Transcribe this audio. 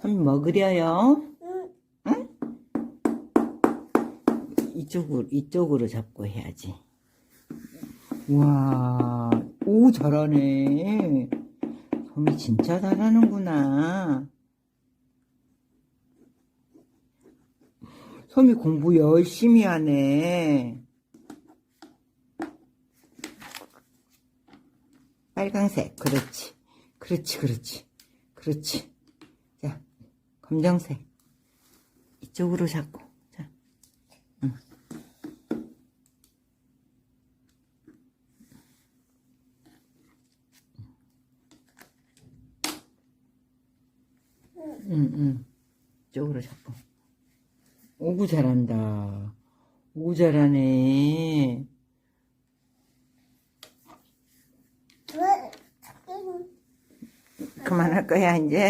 솜이 먹으려요? 응. 응? 이쪽으로, 이쪽으로 잡고 해야지. 우와, 오, 잘하네. 솜이 진짜 잘하는구나. 솜이 공부 열심히 하네. 빨강색, 그렇지. 그렇지, 그렇지. 그렇지. 자, 검정색. 이쪽으로 잡고. 자. 응. 응, 응. 이쪽으로 잡고. 오구 잘한다. 오구 잘하네. 왜? 그만할 거야, 이제.